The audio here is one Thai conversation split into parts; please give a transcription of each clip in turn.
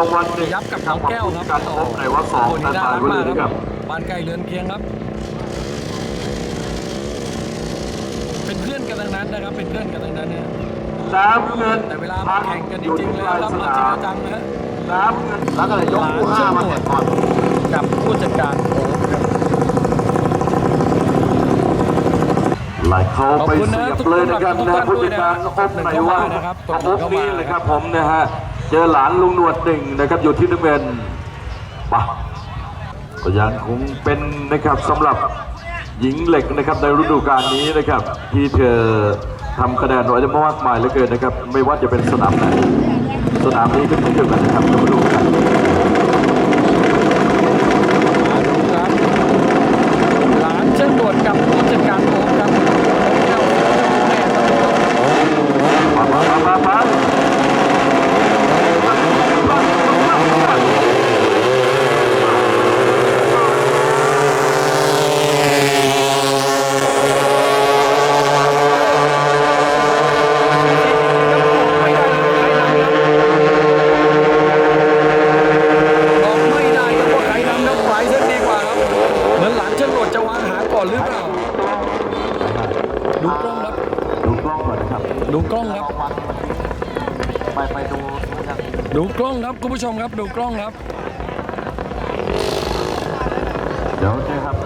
าวัลหนึ่ยับกับน้องแก้วครับการพบไหนว่าสองคนนี้น่าตายรักไว้เลมายกครับบ้านไกลเรือนเคียงครับ เป็นเพื่อนกันทั้งนั้นนะครับ เป็นเพื่อนกันทั้งนั้นเนี่ยน้ำเงินแต่เวลามาแข่งกันจริงๆแล้วรับมาจริงจังนะฮะน้ำเงินแล้วก็เลยยกคู่ห้ามาแข่งก่อนกับผู้จัดการโอ๊ครับหลเขาไปขอบคุณนเสียบเลยนะครับทุกนะท่านผู้จัดการอบไหนว่าอบนี้เลยครับผมนะฮะ เจอหลานลุงหนวดหนึ่งนะครับอยู่ที่น้ำเงินปะก็ยังคงเป็นนะครับสำหรับหญิงเหล็กนะครับในฤดูกาลนี้นะครับ ที่เธอทำคะแนนไว้ได้มากมายเหลือเกินนะครับ ไม่ว่าจะเป็นสนามไหนสนามนี้ก็เช่นเดียวกันนะครับดูกาล มาดูครับหลานเชิญตรวจกับผู้จัดการโอ๊คครับแก้วแม่ครับ มามามามามา บอกไม่ได้ครับว่าใครนำครับฝ่ายเส้นดีกว่าครับ เหมือนหลานเชิญตรวจจะวางหา ก่อนหรือเปล่าดูกล้องครับ ดูกล้องก่อนนะครับดูกล้องครับ ไปไปดูนะครับดูกล้องครับคุณผู้ชมครับดูกล้องครับ เดี๋ยวนะครับ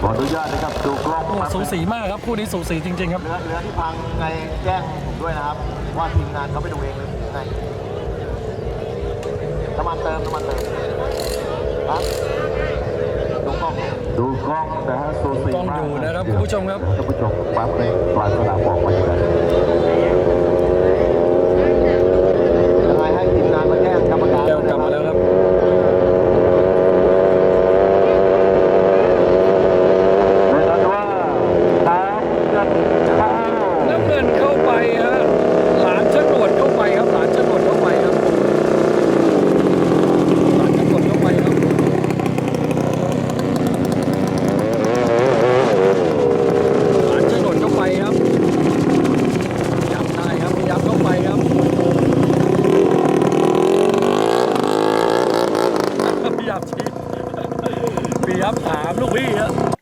ขออนุญาตนะครับดูกล้องโอ้สูสีมากครับคู่นี้สูสีจริง ๆ ครับ เรือเรือที่พังไงแจ้งผมด้วยนะครับ ว่าทีมงานเขาไปดูเองเลยไงน้ำมันเติมน้ำมันเติมครับ ดูกล้องดูกล้องนะฮะสูสีกล้องมากอยู่นะครับคุณผู้ชมครับท่านผู้ชมปั๊บในปลายสนามบอกมาอยู่แล้ว ยับชีปียับถามลูกพี่ฮะ